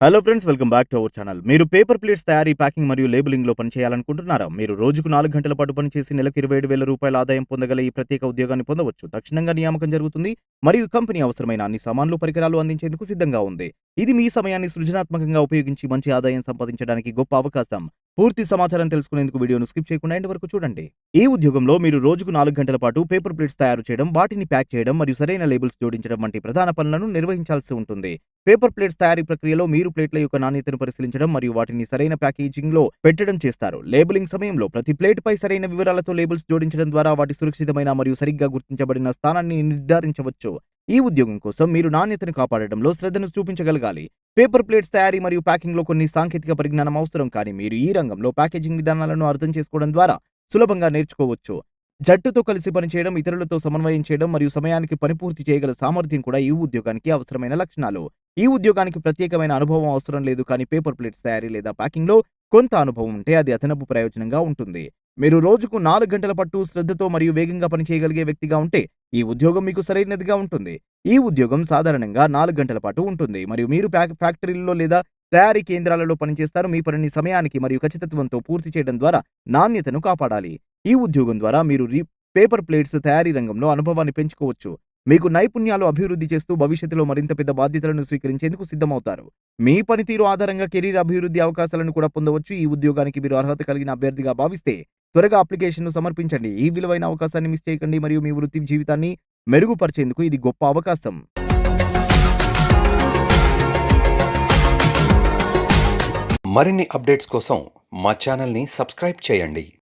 Hello friends welcome back to our channel మీరు paper plates తయారీ packing మరియు లేబులింగ్లో పనిచేయాలనుకుంటున్నారా? మీరు రోజుకు నాలుగు గంటల పాటు పనిచేసి నెలకు ఇరవై ఏడు వేల రూపాయల ఆదాయం పొందగల ఈ ప్రత్యేక ఉద్యోగాన్ని పొందవచ్చు. తక్షణంగా నియామకం జరుగుతుంది మరియు కంపెనీ అవసరమైన అన్ని సామాన్లు పరికరాలు అందించేందుకు సిద్ధంగా ఉంది. ఇది మీ సమయాన్ని సృజనాత్మకంగా ఉపయోగించి మంచి ఆదాయం సంపాదించడానికి గొప్ప అవకాశం. పూర్తి సమాచారం తెలుసుకునేందుకు వీడియోను స్కిప్ చేయకుండా ఎండ్ వరకు చూడండి. ఈ ఉద్యోగంలో మీరు రోజుకు నాలుగు గంటల పాటు పేపర్ ప్లేట్స్ తయారు చేయడం వాటిని ప్యాక్ చేయడం మరియు సరైన లేబుల్స్ జోడించడం వంటి ప్రధాన పనులను నిర్వహించాల్సి ఉంటుంది. పేపర్ ప్లేట్స్ తయారీ ప్రక్రియలో మీరు ప్లేట్ల యొక్క నాణ్యతను పరిశీలించడం మరియు వాటిని సరైన ప్యాకేజింగ్లో పెట్టడం చేస్తారు. లేబులింగ్ సమయంలో ప్రతి ప్లేట్ పై సరైన వివరాలతో లేబుల్స్ జోడించడం ద్వారా వాటి సురక్షితమైన మరియు సరిగ్గా గుర్తించబడిన స్థానాన్ని నిర్ధారించవచ్చు. ఈ ఉద్యోగం కోసం మీరు నాణ్యతను కాపాడడంలో శ్రద్ధను చూపించగలగాలి. పేపర్ ప్లేట్స్ తయారీ మరియు ప్యాకింగ్లో కొన్ని సాంకేతిక పరిజ్ఞానం అవసరం కానీ మీరు ఈ రంగంలో ప్యాకేజింగ్ విధానాలను అర్థం చేసుకోవడం ద్వారా సులభంగా నేర్చుకోవచ్చు. జట్టుతో కలిసి పనిచేయడం ఇతరులతో సమన్వయం చేయడం మరియు సమయానికి పని పూర్తి చేయగల సామర్థ్యం కూడా ఈ ఉద్యోగానికి అవసరమైన లక్షణాలు. ఈ ఉద్యోగానికి ప్రత్యేకమైన అనుభవం అవసరం లేదు కానీ పేపర్ ప్లేట్స్ తయారీ లేదా ప్యాకింగ్లో కొంత అనుభవం ఉంటే అది అదనపు ప్రయోజనంగా ఉంటుంది. మీరు రోజుకు నాలుగు గంటల పట్టు శ్రద్ధతో మరియు వేగంగా పనిచేయగలిగే వ్యక్తిగా ఉంటే ఈ ఉద్యోగం మీకు సరైనదిగా ఉంటుంది. ఈ ఉద్యోగం సాధారణంగా నాలుగు గంటల పాటు ఉంటుంది. మరియు మీరు ప్యాక్ ఫ్యాక్టరీల్లో లేదా తయారీ కేంద్రాలలో పనిచేస్తారు మీ పనిని సమయానికి మరియు ఖచ్చితత్వంతో పూర్తి చేయడం ద్వారా నాణ్యతను కాపాడాలి. ఈ ఉద్యోగం ద్వారా మీరు రీ పేపర్ ప్లేట్స్ తయారీ రంగంలో అనుభవాన్ని పెంచుకోవచ్చు. మీకు నైపుణ్యాలు అభివృద్ధి చేస్తూ భవిష్యత్తులో మరింత పెద్ద బాధ్యతలను స్వీకరించేందుకు సిద్ధమవుతారు. మీ పనితీరు ఆధారంగా కెరీర్ అభివృద్ధి అవకాశాలను కూడా పొందవచ్చు. ఈ ఉద్యోగానికి మీరు అర్హత కలిగిన అభ్యర్థిగా భావిస్తే త్వరగా అప్లికేషన్ను సమర్పించండి. ఈ విలువైన అవకాశాన్ని మిస్ చేయకండి మరియు మీ వృత్తి జీవితాన్ని మెరుగుపరిచేందుకు ఇది గొప్ప అవకాశం. మరిన్ని అప్డేట్స్ కోసం మా ఛానల్ని సబ్స్క్రైబ్ చేయండి.